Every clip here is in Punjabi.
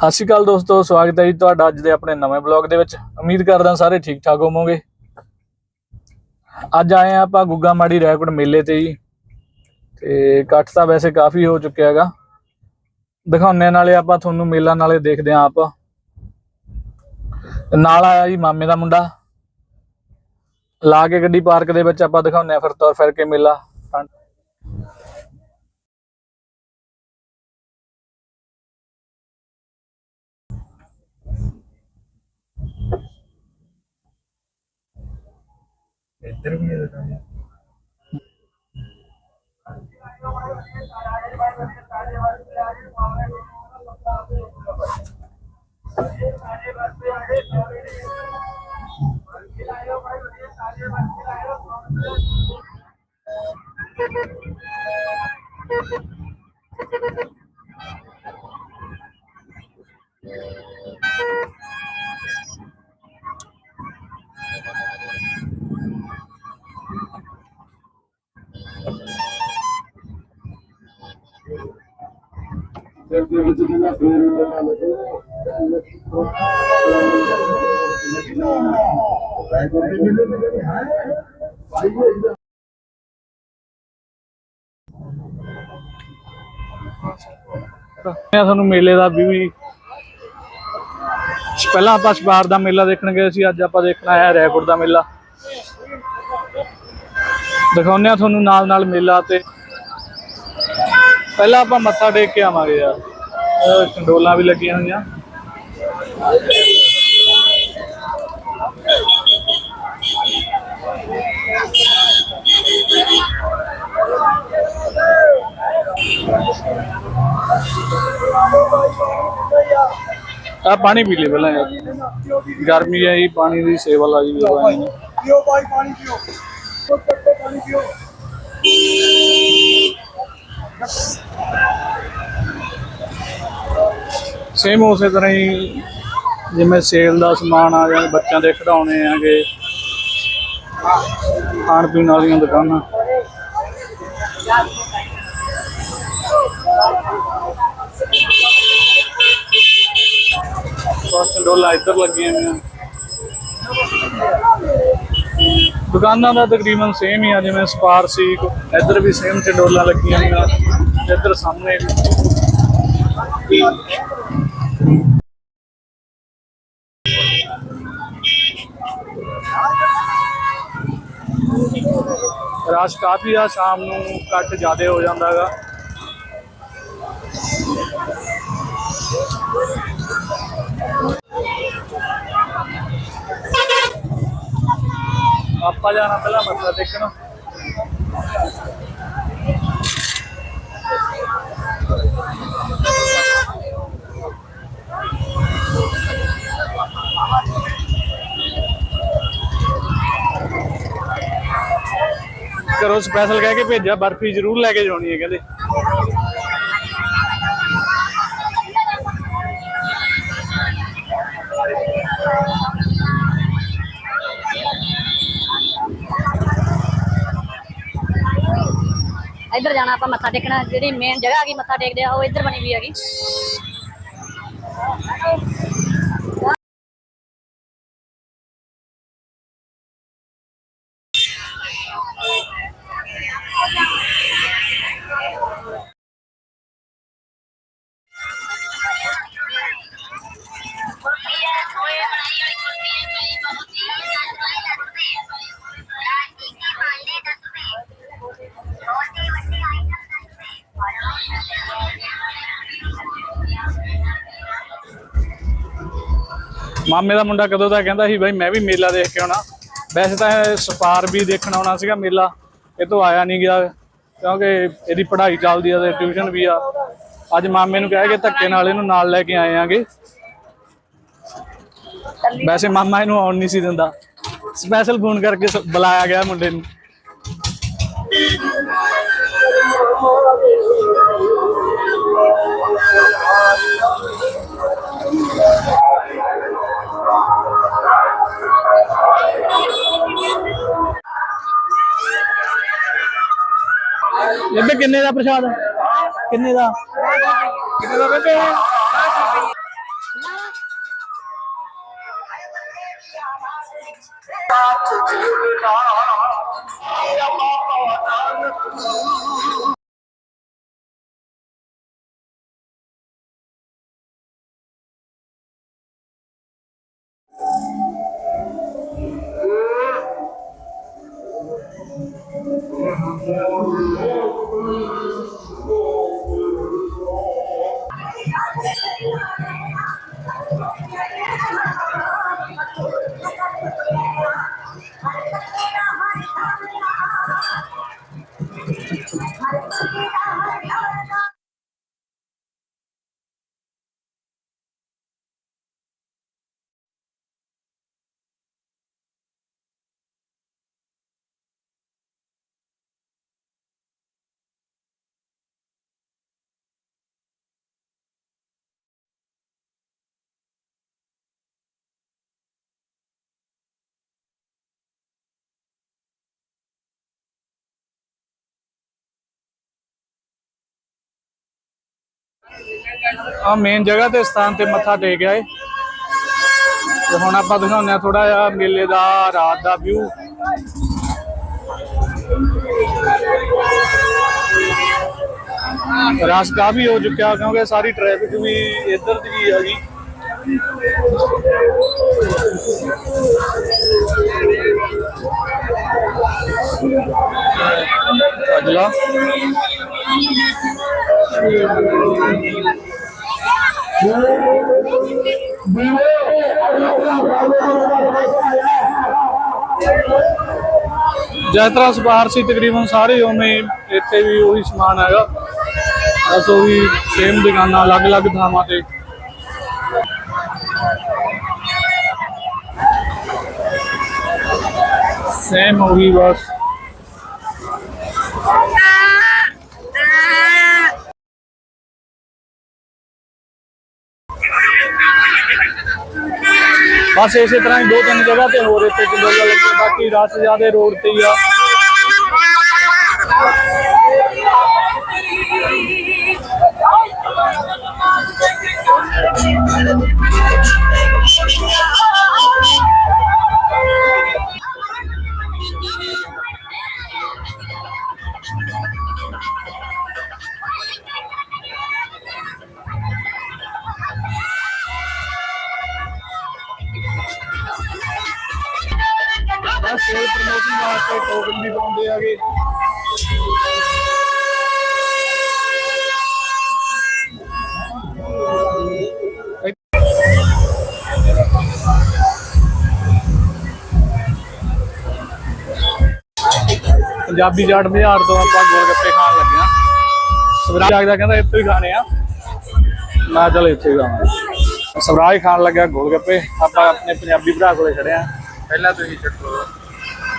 ਸਤਿ ਸ਼੍ਰੀ ਅਕਾਲ ਦੋਸਤੋ, ਸਵਾਗਤ ਹੈ ਜੀ ਤੁਹਾਡਾ ਅੱਜ ਦੇ ਆਪਣੇ ਨਵੇਂ ਬਲੌਗ ਦੇ ਵਿੱਚ। ਉਮੀਦ ਕਰਦਾ ਸਾਰੇ ਠੀਕ ਠਾਕ ਹੋਵੋਗੇ। ਅੱਜ ਆਏ ਆ ਆਪਾਂ ਗੁੱਗਾ ਮਾੜੀ ਰੈਕੋਰਡ ਮੇਲੇ ਤੇ ਜੀ। ਤੇ ਇਕੱਠ ਤਾਂ ਵੈਸੇ ਕਾਫੀ ਹੋ ਚੁੱਕਿਆ ਹੈਗਾ। ਦਿਖਾਉਣੇ ਨਾਲੇ ਆਪਾਂ ਤੁਹਾਨੂੰ ਮੇਲਾ ਨਾਲੇ ਦੇਖਦੇ ਆਂ ਆਪ। ਨਾਲ ਆਇਆ ਜੀ ਮਾਮੇ ਦਾ ਮੁੰਡਾ। ਲਾ ਕੇ ਗੱਡੀ ਪਾਰਕ ਦੇ ਵਿੱਚ ਆਪਾਂ ਦਿਖਾਉਣੇ ਆ ਫਿਰ ਤੁਰ ਫਿਰ ਕੇ ਮੇਲਾ। ਇੱਧਰ ਵੀ ਹੈ ਦੁਕਾਨ ਮੈਂ ਤੁਹਾਨੂੰ ਮੇਲੇ ਦਾ ਵੀ ਪਹਿਲਾਂ ਆਪਾਂ ਸਪਾਰ ਦਾ ਮੇਲਾ ਦੇਖਣ ਗਏ ਸੀ, ਅੱਜ ਆਪਾਂ ਦੇਖਣਾ ਹੈ ਰੈਕੋਰਡ ਦਾ ਮੇਲਾ। ਦਿਖਾਉਂਦੇ ਆ ਤੁਹਾਨੂੰ ਨਾਲ ਨਾਲ ਮੇਲਾ ਤੇ। ਪਹਿਲਾਂ ਆਪਾਂ ਮੱਥਾ ਟੇਕ ਕੇ ਆਵਾਂਗੇ ਯਾਰ। ਕੰਡੋਲਾਂ ਵੀ ਲੱਗੀਆਂ ਹੋਈਆਂ। ਆ ਪਾਣੀ ਪੀ ਲੈ ਪਹਿਲਾਂ ਯਾਰ ਗਰਮੀ ਹੈ ਜੀ, ਪਾਣੀ ਦੀ ਸੇਵਾ ਲੱਗੀ ਹੋਈ ਹੈ। ਪੀਓ ਭਾਈ ਪਾਣੀ ਪੀਓ। ਕੁੱਟ ਕੁੱਟ ਪਾਣੀ ਪੀਓ। ਸੇਮ ਉਸੇ ਤਰ੍ਹਾਂ ਹੀ ਜਿਵੇਂ ਸੇਲ ਦਾ ਸਮਾਨ ਆ ਜਾਂ ਬੱਚਿਆਂ ਦੇ ਖਿਡੌਣੇ ਆਗੇ ਖਾਣ ਪੀਣ ਵਾਲੀਆਂ ਦੁਕਾਨਾਂ। ਬਸ ਡੋਲਾ ਇੱਧਰ ਲੱਗੀਆਂ ਨੇ ਦੁਕਾਨਾਂ ਦਾ ਤਕਰੀਬਨ ਸੇਮ ਹੀ ਆ, ਜਿਵੇਂ ਸਪਾਰ ਸੀ ਇੱਧਰ ਵੀ ਸੇਮ ਚੰਡੋਲਾ ਲੱਗੀਆਂ ਨੇ ਇੱਧਰ ਸਾਹਮਣੇ ਵੀ। ਰਸ਼ ਕਾਫੀ ਆ, ਸ਼ਾਮ ਨੂੰ ਕੱਟ ਜ਼ਿਆਦਾ ਹੋ ਜਾਂਦਾ ਹੈਗਾ। ਆਪਾਂ ਜਾਣਾ ਪਹਿਲਾਂ ਮੱਥਾ ਟੇਕਣ। ਘਰੋਂ ਸਪੈਸ਼ਲ ਕਹਿ ਕੇ ਭੇਜਿਆ, ਬਰਫੀ ਜ਼ਰੂਰ ਲੈ ਕੇ ਜਾਣੀ ਹੈ ਕਹਿੰਦੇ। ਇੱਧਰ ਜਾਣਾ ਆਪਾਂ ਮੱਥਾ ਟੇਕਣਾ, ਜਿਹੜੀ ਮੇਨ ਜਗ੍ਹਾ ਹੈਗੀ ਮੱਥਾ ਟੇਕਦੇ ਆ, ਉਹ ਇੱਧਰ ਬਣੀ ਹੋਈ ਹੈਗੀ। ਮਾਮੇ ਦਾ ਮੁੰਡਾ ਕਦੋਂ ਦਾ ਕਹਿੰਦਾ ਸੀ, ਬਾਈ ਮੈਂ ਵੀ ਮੇਲਾ ਦੇਖ ਕੇ ਆਉਣਾ। ਵੈਸੇ ਤਾਂ ਸਪਾਰ ਵੀ ਦੇਖਣ ਆਉਣਾ ਸੀਗਾ ਮੇਲਾ, ਇਹ ਤੋਂ ਆਇਆ ਨਹੀਂ ਗਿਆ, ਕਿਉਂਕਿ ਇਹਦੀ ਪੜ੍ਹਾਈ ਚੱਲਦੀ ਆ ਤੇ ਟਿਊਸ਼ਨ ਵੀ ਆ। ਅੱਜ ਮਾਮੇ ਨੂੰ ਕਹਿ ਕੇ ਧੱਕੇ ਨਾਲ ਇਹਨੂੰ ਨਾਲ ਲੈ ਕੇ ਆਏ ਆਂਗੇ। ਵੈਸੇ ਮਾਮਾ ਇਹਨੂੰ ਆਉਣ ਨਹੀਂ ਸੀ ਦਿੰਦਾ। ਸਪੈਸ਼ਲ ਫੋਨ ਕਰਕੇ ਬੁਲਾਇਆ ਗਿਆ ਮੁੰਡੇ ਨੂੰ। ਬੇਬੇ ਕਿੰਨੇ ਦਾ ਪ੍ਰਸ਼ਾਦ ਕਿੰਨੇ ਦਾ ਕਿੰਨੇ ਦਾ ਬੇਬੇ ਆ ਮੇਨ ਜਗ੍ਹਾ ਤੇ ਸਥਾਨ ਤੇ ਮੱਥਾ ਟੇਕ ਆਏ। ਤੇ ਹੁਣ ਆਪਾਂ ਦਿਖਾਉਂਦੇ ਆ ਥੋੜਾ ਜਿਹਾ ਮੇਲੇ ਦਾ, ਰਾਤ ਦਾ ਵਿਊ ਰਸ਼ ਕਾਫੀ ਹੋ ਚੁੱਕਿਆ ਕਿਉਂਕਿ ਸਾਰੀ ਟ੍ਰੈਫਿਕ ਵੀ ਇੱਧਰ ਦੀ ਹੈਗੀ। ਅਗਲਾ। ਜਿਸ ਤਰ੍ਹਾਂ ਸਪਾਰ ਸੀ, ਤਕਰੀਬਨ ਸਾਰੇ ਉਵੇਂ ਹੀ ਇੱਥੇ ਵੀ ਉਹੀ ਸਮਾਨ ਹੈਗਾ। ਬਸ ਉਹ ਵੀ ਸੇਮ ਦੁਕਾਨਾਂ, ਅਲੱਗ-ਅਲੱਗ ਥਾਵਾਂ ਤੇ। ਸੇਮ ਉਹੀ ਬਸ। ਬਸ ਇਸੇ ਤਰ੍ਹਾਂ ਹੀ ਦੋ ਤਿੰਨ ਜਗ੍ਹਾ ਤੇ ਹੋਰ ਰਹੇ ਤੇ ਲੱਗੇ ਬਾਕੀ ਰਸ ਜਿਆਦੇ ਰੋਡ ਤੇ ਹੀ ਆ। ਬਸ ਸੇਲ ਪ੍ਰਮੋਸ਼ਨ ਵਾਸਤੇ ਟੋਕਨ ਵੀ ਪਾਉਂਦੇ ਆਗੇ ਪੰਜਾਬੀ ਚਾਟ ਬਾਜ਼ਾਰ ਤੋਂ ਆਪਾਂ ਗੋਲ ਖਾਣ ਲੱਗੇ ਆ ਸਵਰਾਜ ਜਾਗਦਾ ਕਹਿੰਦਾ ਇੱਥੇ ਹੀ ਖਾਣੇ ਆ। ਮੈਂ ਚਲ ਇੱਥੇ ਹੀ ਖਾਵਾਂਗੇ। ਸਵਰਾਜ ਖਾਣ ਲੱਗਿਆ ਗੋਲਗੱਪੇ। ਆਪਾਂ ਆਪਣੇ ਪੰਜਾਬੀ ਭਰਾ ਕੋਲੇ ਖੜੇ ਆ ਪਹਿਲਾਂ ਤੁਸੀਂ ਚੱਕੋ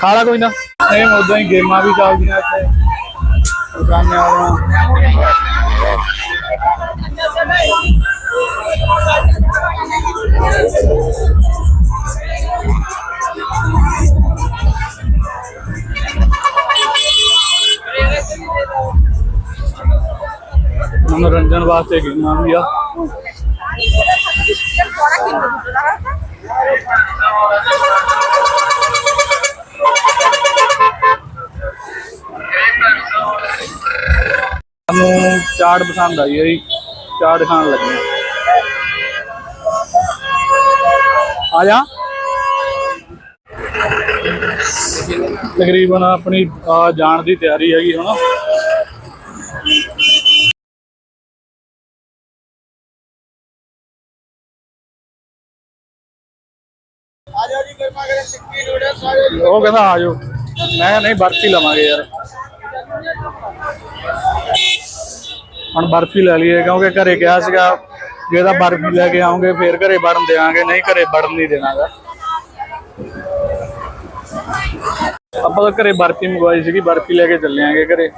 ਖਾ ਲਾ ਕੋਈ ਨਾ। ਸੇਮ ਉਦਾਂ ਹੀ ਗੇਮਾਂ ਵੀ ਚੱਲਦੀਆਂ ਇੱਥੇ। ਦੁਕਾਨਾਂ ਵਾਲੀਆਂ ਮਨੋਰੰਜਨ ਵਾਸਤੇ ਗੇਮਾਂ ਵੀ ਆ। ਚਾਟ ਪਸੰਦ ਆਈ ਹੈ ਜੀ ਚਾਟ ਖਾਣ ਲੱਗੇ ਆ। ਜਾ। ਤਕਰੀਬਨ ਆਪਣੀ ਜਾਣ ਦੀ ਤਿਆਰੀ ਹੈਗੀ ਹੁਣ। ਉਹ ਕਹਿੰਦਾ ਆ ਜਾਓ। ਮੈਂ ਕਿਹਾ ਨਹੀਂ ਬਰਫੀ ਲਵਾਂਗੇ ਯਾਰ। ਹੁਣ ਬਰਫੀ ਲੈ ਲਈਏ ਕਿਉਂਕਿ ਘਰੇ ਕਿਹਾ ਸੀਗਾ ਜੇ ਤਾਂ ਬਰਫੀ ਲੈ ਕੇ ਆਉਂਗੇ ਫੇਰ ਘਰੇ ਵੜਨ ਦੇਵਾਂਗੇ ਨਹੀਂ ਘਰੇ ਵੜਨ ਨਹੀਂ ਦੇਣਾਗਾ। ਆਪਾਂ ਤਾਂ ਘਰੇ ਬਰਫੀ ਮੰਗਵਾਈ ਸੀਗੀ ਬਰਫੀ ਲੈ ਕੇ ਚੱਲੇ ਆਂਗੇ ਘਰੇ।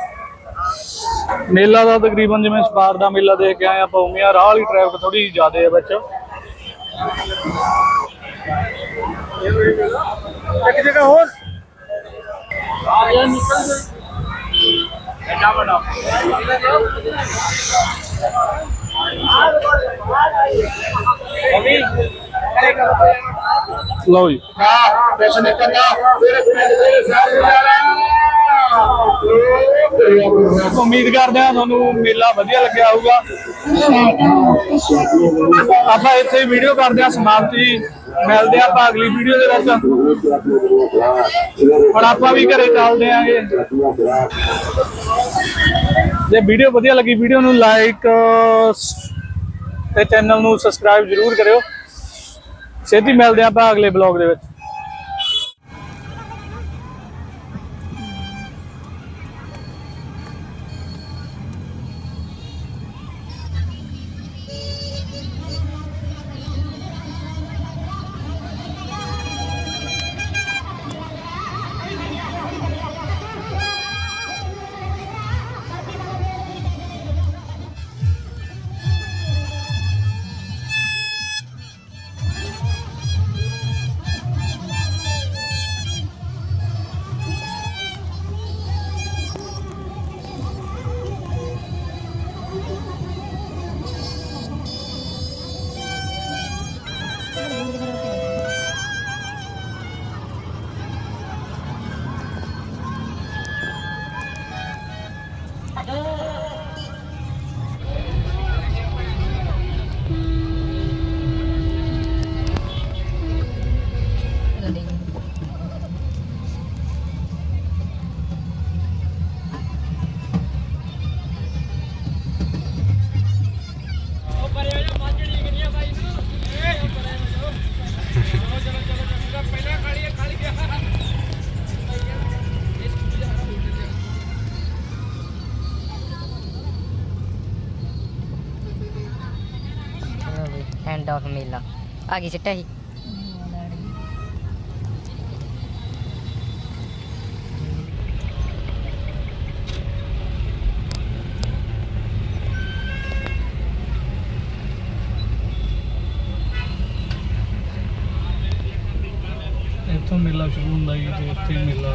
ਮੇਲਾ ਦਾ ਤਕਰੀਬਨ ਜਿਵੇਂ ਸਪਾਰ ਦਾ ਮੇਲਾ ਦੇਖ ਕੇ ਆਏ ਆਪਾਂ ਉਵੇਂ ਆ ਰਾਹ ਵਾਲੀ ਟ੍ਰੈਫਿਕ ਥੋੜੀ ਜ਼ਿਆਦਾ ਹੈ ਵਿੱਚ। ਇੱਕ ਜਗ੍ਹਾ ਹੋਰ? ਲਓ ਜੀ। ਹਾਂ ਪੈਸੇ ਨਿਕਲਣਾ ਮੇਰੇ ਪਿੰਡ ਦੇ ਸਾਰੇ ਯਾਰਾ ਉਮੀਦ ਕਰਦੇ ਹਾਂ ਤੁਹਾਨੂੰ ਮੇਲਾ ਵਧੀਆ ਲੱਗਿਆ ਹੋਊਗਾ। ਆਪਾਂ ਇੱਥੇ ਵੀਡੀਓ ਕਰਦੇ ਹਾਂ ਸਮਾਪਤੀ। ਮਿਲਦੇ ਆਪਾਂ ਅਗਲੀ ਵੀਡੀਓ ਦੇ ਵਿੱਚ। ਹੁਣ ਆਪਾਂ ਵੀ ਘਰੇ ਚੱਲਦੇ ਆਂਗੇ। ਜੇ ਵੀਡੀਓ ਵਧੀਆ ਲੱਗੀ ਵੀਡੀਓ ਨੂੰ ਲਾਈਕ ਤੇ ਚੈਨਲ ਨੂੰ ਸਬਸਕ੍ਰਾਈਬ ਜਰੂਰ ਕਰਿਓ। ਛੇਤੀ ਮਿਲਦੇ ਹਾਂ ਆਪਾਂ ਅਗਲੇ ਬਲੌਗ ਦੇ ਵਿੱਚ। ਐਂਡ ਮੇਲਾ। ਆ ਗਈ ਸਿੱਟਾ ਸੀ ਇੱਥੋਂ ਮੇਲਾ ਸ਼ੁਰੂ ਹੁੰਦਾ ਜੀ ਤੇ ਇੱਥੇ ਮੇਲਾ